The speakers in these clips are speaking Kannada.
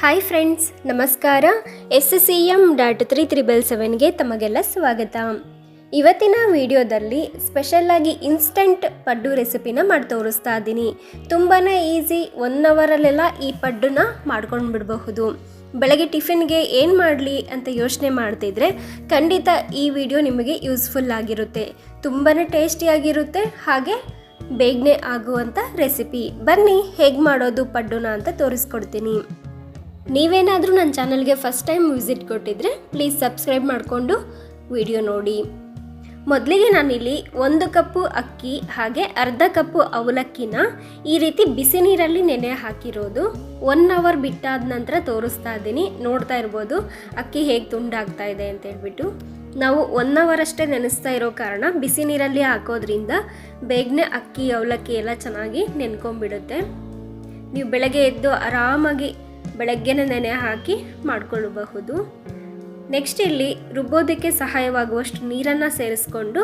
ಹಾಯ್ ಫ್ರೆಂಡ್ಸ್ ನಮಸ್ಕಾರ. S S C M dot three triple ಸೆವೆನ್ಗೆ ತಮಗೆಲ್ಲ ಸ್ವಾಗತ. ಇವತ್ತಿನ ವಿಡಿಯೋದಲ್ಲಿ ಸ್ಪೆಷಲ್ಲಾಗಿ ಇನ್ಸ್ಟಂಟ್ ಪಡ್ಡು ರೆಸಿಪಿನ ಮಾಡಿ ತೋರಿಸ್ತಾ ಇದ್ದೀನಿ. ತುಂಬಾ ಈಸಿ ಒನ್ ಅವರಲ್ಲೆಲ್ಲ ಈ ಪಡ್ಡನ್ನ ಮಾಡ್ಕೊಂಡು ಬಿಡಬಹುದು. ಬೆಳಗ್ಗೆ ಟಿಫಿನ್ಗೆ ಏನು ಮಾಡಲಿ ಅಂತ ಯೋಚನೆ ಮಾಡ್ತಿದ್ರೆ ಖಂಡಿತ ಈ ವಿಡಿಯೋ ನಿಮಗೆ ಯೂಸ್ಫುಲ್ ಆಗಿರುತ್ತೆ. ತುಂಬಾ ಟೇಸ್ಟಿಯಾಗಿರುತ್ತೆ ಹಾಗೆ ಬೇಗನೆ ಆಗುವಂಥ ರೆಸಿಪಿ ಬನ್ನಿ, ಹೇಗೆ ಮಾಡೋದು ಪಡ್ಡುನ ಅಂತ ತೋರಿಸ್ಕೊಡ್ತೀನಿ. ನೀವೇನಾದರೂ ನನ್ನ ಚಾನಲ್ಗೆ ಫಸ್ಟ್ ಟೈಮ್ ವಿಸಿಟ್ ಕೊಟ್ಟಿದ್ರೆ ಪ್ಲೀಸ್ ಸಬ್ಸ್ಕ್ರೈಬ್ ಮಾಡಿಕೊಂಡು ವಿಡಿಯೋ ನೋಡಿ. ಮೊದಲಿಗೆ ನಾನಿಲ್ಲಿ ಒಂದು ಕಪ್ಪು ಅಕ್ಕಿ ಹಾಗೆ ಅರ್ಧ ಕಪ್ಪು ಅವಲಕ್ಕಿನ ಈ ರೀತಿ ಬಿಸಿ ನೀರಲ್ಲಿ ನೆನೆ ಹಾಕಿರೋದು. ಒನ್ ಅವರ್ ಬಿಟ್ಟಾದ ನಂತರ ತೋರಿಸ್ತಾ ಇದ್ದೀನಿ. ನೋಡ್ತಾ ಇರ್ಬೋದು ಅಕ್ಕಿ ಹೇಗೆ ತುಂಡಾಗ್ತಾ ಇದೆ ಅಂತ ಹೇಳ್ಬಿಟ್ಟು. ನಾವು ಒನ್ ಅವರ್ ಅಷ್ಟೇ ನೆನೆಸ್ತಾ ಇರೋ ಕಾರಣ ಬಿಸಿ ನೀರಲ್ಲಿ ಹಾಕೋದ್ರಿಂದ ಬೇಗನೆ ಅಕ್ಕಿ ಅವಲಕ್ಕಿ ಎಲ್ಲ ಚೆನ್ನಾಗಿ ನೆನ್ಕೊಂಬಿಡುತ್ತೆ ನೀವು ಬೆಳಗ್ಗೆ ಎದ್ದು ಆರಾಮಾಗಿ ಬೆಳಗ್ಗೆನೇ ನೆನೆ ಹಾಕಿ ಮಾಡಿಕೊಳ್ಳಬಹುದು. ನೆಕ್ಸ್ಟ್ ಇಲ್ಲಿ ರುಬ್ಬೋದಕ್ಕೆ ಸಹಾಯವಾಗುವಷ್ಟು ನೀರನ್ನು ಸೇರಿಸ್ಕೊಂಡು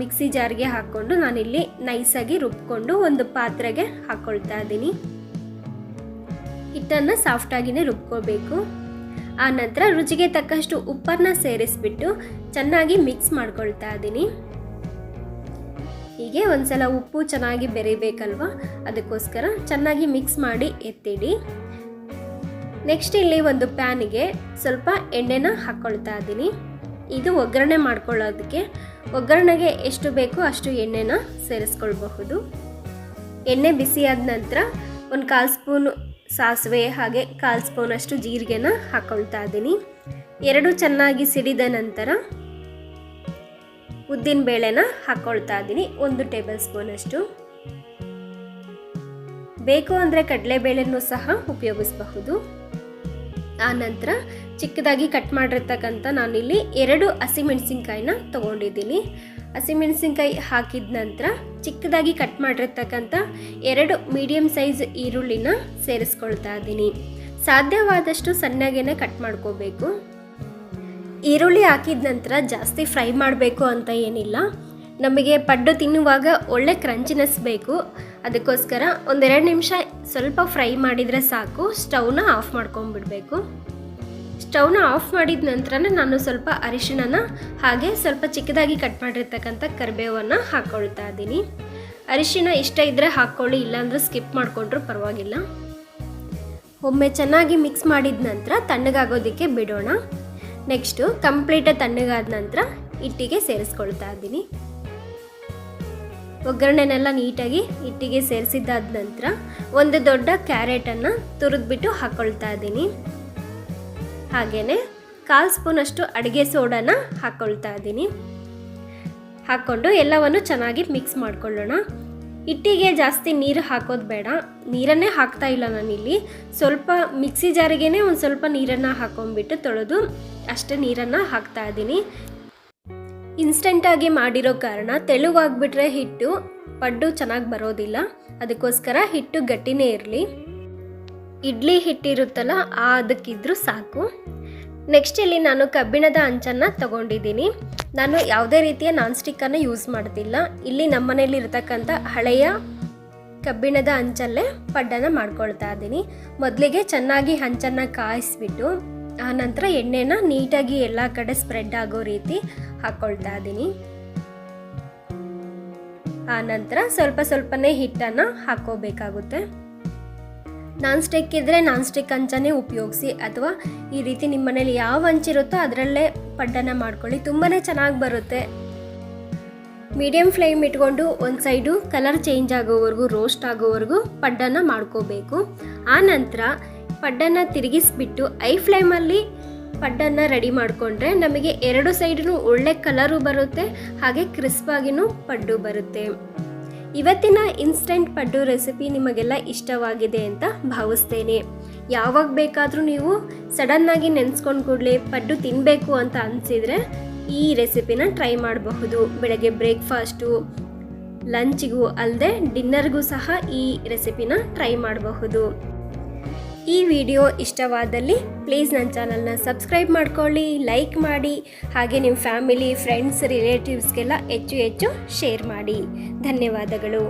ಮಿಕ್ಸಿ ಜಾರ್ಗೆ ಹಾಕ್ಕೊಂಡು ನಾನಿಲ್ಲಿ ನೈಸಾಗಿ ರುಬ್ಕೊಂಡು ಒಂದು ಪಾತ್ರೆಗೆ ಹಾಕ್ಕೊಳ್ತಾ ಇದ್ದೀನಿ. ಹಿಟ್ಟನ್ನು ಸಾಫ್ಟಾಗಿನೇ ರುಬ್ಕೋಬೇಕು. ಆ ನಂತರ ರುಚಿಗೆ ತಕ್ಕಷ್ಟು ಉಪ್ಪನ್ನು ಸೇರಿಸ್ಬಿಟ್ಟು ಚೆನ್ನಾಗಿ ಮಿಕ್ಸ್ ಮಾಡ್ಕೊಳ್ತಾ ಇದ್ದೀನಿ. ಹೀಗೆ ಒಂದ್ಸಲ ಉಪ್ಪು ಚೆನ್ನಾಗಿ ಬೆರೀಬೇಕಲ್ವಾ? ಅದಕ್ಕೋಸ್ಕರ ಚೆನ್ನಾಗಿ ಮಿಕ್ಸ್ ಮಾಡಿ ಎತ್ತಿಡಿ. ನೆಕ್ಸ್ಟ್ ಇಲ್ಲಿ ಒಂದು ಪ್ಯಾನಿಗೆ ಸ್ವಲ್ಪ ಎಣ್ಣೆನ ಹಾಕ್ಕೊಳ್ತಾ ಇದ್ದೀನಿ. ಇದು ಒಗ್ಗರಣೆ ಮಾಡ್ಕೊಳ್ಳೋದಕ್ಕೆ. ಒಗ್ಗರಣೆಗೆ ಎಷ್ಟು ಬೇಕೋ ಅಷ್ಟು ಎಣ್ಣೆನ ಸೇರಿಸ್ಕೊಳ್ಬಹುದು. ಎಣ್ಣೆ ಬಿಸಿಯಾದ ನಂತರ ಒಂದು ಕಾಲು ಸ್ಪೂನು ಸಾಸಿವೆ ಹಾಗೆ ಕಾಲು ಸ್ಪೂನಷ್ಟು ಜೀರಿಗೆನ ಹಾಕ್ಕೊಳ್ತಾ ಇದ್ದೀನಿ. ಎರಡು ಚೆನ್ನಾಗಿ ಸಿಡಿದ ನಂತರ ಉದ್ದಿನ ಬೇಳೆನ ಹಾಕ್ಕೊಳ್ತಾ ಇದ್ದೀನಿ. ಒಂದು ಟೇಬಲ್ ಸ್ಪೂನಷ್ಟು ಬೇಕು ಅಂದರೆ ಕಡಲೆಬೇಳೆನೂ ಸಹ ಉಪಯೋಗಿಸಬಹುದು. ಆ ನಂತರ ಚಿಕ್ಕದಾಗಿ ಕಟ್ ಮಾಡಿರ್ತಕ್ಕಂಥ ನಾನಿಲ್ಲಿ ಎರಡು ಹಸಿಮೆಣಸಿನ್ಕಾಯಿನ ತೊಗೊಂಡಿದ್ದೀನಿ. ಹಸಿಮೆಣಸಿನ್ಕಾಯಿ ಹಾಕಿದ ನಂತರ ಚಿಕ್ಕದಾಗಿ ಕಟ್ ಮಾಡಿರ್ತಕ್ಕಂಥ ಎರಡು ಮೀಡಿಯಮ್ ಸೈಜ್ ಈರುಳ್ಳಿನ ಸೇರಿಸ್ಕೊಳ್ತಾ ಇದ್ದೀನಿ. ಸಾಧ್ಯವಾದಷ್ಟು ಸಣ್ಣಗೇನೆ ಕಟ್ ಮಾಡ್ಕೋಬೇಕು. ಈರುಳ್ಳಿ ಹಾಕಿದ ನಂತರ ಜಾಸ್ತಿ ಫ್ರೈ ಮಾಡಬೇಕು ಅಂತ ಏನಿಲ್ಲ. ನಮಗೆ ಪಡ್ಡು ತಿನ್ನುವಾಗ ಒಳ್ಳೆ ಕ್ರಂಚಿನೆಸ್ ಬೇಕು. ಅದಕ್ಕೋಸ್ಕರ ಒಂದೆರಡು ನಿಮಿಷ ಸ್ವಲ್ಪ ಫ್ರೈ ಮಾಡಿದರೆ ಸಾಕು. ಸ್ಟವ್ನ ಆಫ್ ಮಾಡ್ಕೊಂಬಿಡಬೇಕು ಸ್ಟವ್ನ ಆಫ್ ಮಾಡಿದ ನಂತರನೇ ನಾನು ಸ್ವಲ್ಪ ಅರಿಶಿಣನ ಹಾಗೆ ಸ್ವಲ್ಪ ಚಿಕ್ಕದಾಗಿ ಕಟ್ ಮಾಡಿರ್ತಕ್ಕಂಥ ಕರಿಬೇವನ್ನು ಹಾಕ್ಕೊಳ್ತಾ ಇದ್ದೀನಿ. ಅರಿಶಿಣ ಇಷ್ಟ ಇದ್ದರೆ ಹಾಕ್ಕೊಳ್ಳಿ ಇಲ್ಲಾಂದರೆ ಸ್ಕಿಪ್ ಮಾಡಿಕೊಂಡ್ರೂ ಪರವಾಗಿಲ್ಲ. ಒಮ್ಮೆ ಚೆನ್ನಾಗಿ ಮಿಕ್ಸ್ ಮಾಡಿದ ನಂತರ ತಣ್ಣಗಾಗೋದಕ್ಕೆ ಬಿಡೋಣ. ನೆಕ್ಸ್ಟು ಕಂಪ್ಲೀಟಾಗಿ ತಣ್ಣಗಾದ ನಂತರ ಹಿಟ್ಟಿಗೆ ಸೇರಿಸ್ಕೊಳ್ತಾ ಇದ್ದೀನಿ. ಒಗ್ಗರಣೆನೆಲ್ಲ ನೀಟಾಗಿ ಹಿಟ್ಟಿಗೆ ಸೇರಿಸಿದ್ದಾದ ನಂತರ ಒಂದು ದೊಡ್ಡ ಕ್ಯಾರೆಟನ್ನು ತುರಿದ್ಬಿಟ್ಟು ಹಾಕ್ಕೊಳ್ತಾ ಇದ್ದೀನಿ. ಹಾಗೆಯೇ ಕಾಲು ಸ್ಪೂನಷ್ಟು ಅಡುಗೆ ಸೋಡಾನ ಹಾಕ್ಕೊಳ್ತಾ ಇದ್ದೀನಿ. ಹಾಕ್ಕೊಂಡು ಎಲ್ಲವನ್ನು ಚೆನ್ನಾಗಿ ಮಿಕ್ಸ್ ಮಾಡ್ಕೊಳ್ಳೋಣ. ಹಿಟ್ಟಿಗೆ ಜಾಸ್ತಿ ನೀರು ಹಾಕೋದು ಬೇಡ. ನೀರನ್ನೇ ಹಾಕ್ತಾ ಇಲ್ಲ ನಾನಿಲ್ಲಿ. ಸ್ವಲ್ಪ ಮಿಕ್ಸಿ ಜಾರಿಗೇ ಒಂದು ಸ್ವಲ್ಪ ನೀರನ್ನು ಹಾಕೊಂಡ್ಬಿಟ್ಟು ತೊಳೆದು ಅಷ್ಟೇ ನೀರನ್ನು ಹಾಕ್ತಾ ಇದ್ದೀನಿ. ಇನ್ಸ್ಟೆಂಟಾಗಿ ಮಾಡಿರೋ ಕಾರಣ ತೆಳುವಾಗ್ಬಿಟ್ರೆ ಹಿಟ್ಟು ಪಡ್ಡು ಚೆನ್ನಾಗಿ ಬರೋದಿಲ್ಲ. ಅದಕ್ಕೋಸ್ಕರ ಹಿಟ್ಟು ಗಟ್ಟಿನೇ ಇರಲಿ. ಇಡ್ಲಿ ಹಿಟ್ಟಿರುತ್ತಲ್ಲ ಅದಕ್ಕಿದ್ರೂ ಸಾಕು. ನೆಕ್ಸ್ಟ್ ಇಲ್ಲಿ ನಾನು ಕಬ್ಬಿಣದ ಅಂಚನ್ನು ತಗೊಂಡಿದ್ದೀನಿ. ನಾನು ಯಾವುದೇ ರೀತಿಯ ನಾನ್ ಸ್ಟಿಕ್ಕನ್ನು ಯೂಸ್ ಮಾಡ್ತಿಲ್ಲ. ಇಲ್ಲಿ ನಮ್ಮನೇಲಿ ಇರತಕ್ಕಂಥ ಹಳೆಯ ಕಬ್ಬಿಣದ ಅಂಚಲ್ಲೇ ಪಡ್ಡನ್ನು ಮಾಡ್ಕೊಳ್ತಾ ಇದ್ದೀನಿ. ಮೊದಲಿಗೆ ಚೆನ್ನಾಗಿ ಹಂಚನ್ನು ಕಾಯಿಸ್ಬಿಟ್ಟು ಆ ನಂತರ ಎಣ್ಣೆನ ನೀಟಾಗಿ ಎಲ್ಲ ಕಡೆ ಸ್ಪ್ರೆಡ್ ಆಗೋ ರೀತಿ ಹಾಕ್ಕೊಳ್ತಾ ಇದ್ದೀನಿ ಆ ನಂತರ ಸ್ವಲ್ಪ ಸ್ವಲ್ಪನೇ ಹಿಟ್ಟನ್ನು ಹಾಕೋಬೇಕಾಗುತ್ತೆ ನಾನ್ ಸ್ಟಿಕ್ ಇದ್ದರೆ ನಾನ್ ಸ್ಟಿಕ್ ಹಂಚನೇ ಉಪಯೋಗಿಸಿ ಅಥವಾ ಈ ರೀತಿ ನಿಮ್ಮ ಮನೇಲಿ ಯಾವ ಅಂಚಿರುತ್ತೋ ಅದರಲ್ಲೇ ಪಡ್ಡನ ಮಾಡ್ಕೊಳ್ಳಿ ತುಂಬಾ ಚೆನ್ನಾಗಿ ಬರುತ್ತೆ. ಮೀಡಿಯಮ್ ಫ್ಲೇಮ್ ಇಟ್ಕೊಂಡು ಒಂದು ಸೈಡು ಕಲರ್ ಚೇಂಜ್ ಆಗೋವರೆಗೂ, ರೋಸ್ಟ್ ಆಗೋವರೆಗೂ ಪಡ್ಡನ ಮಾಡ್ಕೋಬೇಕು. ಆ ನಂತರ ಪಡ್ಡನ್ನು ತಿರುಗಿಸ್ಬಿಟ್ಟು ಐ ಫ್ಲೇಮಲ್ಲಿ ಪಡ್ಡನ್ನು ರೆಡಿ ಮಾಡಿಕೊಂಡ್ರೆ ನಮಗೆ ಎರಡು ಸೈಡೂ ಒಳ್ಳೆ ಕಲರು ಬರುತ್ತೆ, ಹಾಗೆ ಕ್ರಿಸ್ಪಾಗಿನೂ ಪಡ್ಡು ಬರುತ್ತೆ. ಇವತ್ತಿನ ಇನ್ಸ್ಟೆಂಟ್ ಪಡ್ಡು ರೆಸಿಪಿ ನಿಮಗೆಲ್ಲ ಇಷ್ಟವಾಗಿದೆ ಅಂತ ಭಾವಿಸ್ತೇನೆ. ಯಾವಾಗ ಬೇಕಾದರೂ ನೀವು ಸಡನ್ನಾಗಿ ನೆನೆಸ್ಕೊಂಡು ಕೂಡಲೇ ಪಡ್ಡು ತಿನ್ನಬೇಕು ಅಂತ ಅನಿಸಿದರೆ ಈ ರೆಸಿಪಿನ ಟ್ರೈ ಮಾಡಬಹುದು. ಬೆಳಗ್ಗೆ ಬ್ರೇಕ್ಫಾಸ್ಟು, ಲಂಚಿಗೂ ಅಲ್ಲದೆ ಡಿನ್ನರ್ಗೂ ಸಹ ಈ ರೆಸಿಪಿನ ಟ್ರೈ ಮಾಡಬಹುದು. ಈ ವಿಡಿಯೋ ಇಷ್ಟವಾದಲ್ಲಿ ಪ್ಲೀಸ್ ನನ್ನ ಚಾನಲ್ನ ಸಬ್ಸ್ಕ್ರೈಬ್ ಮಾಡ್ಕೊಳ್ಳಿ, ಲೈಕ್ ಮಾಡಿ, ಹಾಗೆ ನಿಮ್ಮ ಫ್ಯಾಮಿಲಿ, ಫ್ರೆಂಡ್ಸ್, ರಿಲೇಟಿವ್ಸ್ಗೆಲ್ಲ ಹೆಚ್ಚು ಹೆಚ್ಚು ಶೇರ್ ಮಾಡಿ. ಧನ್ಯವಾದಗಳು.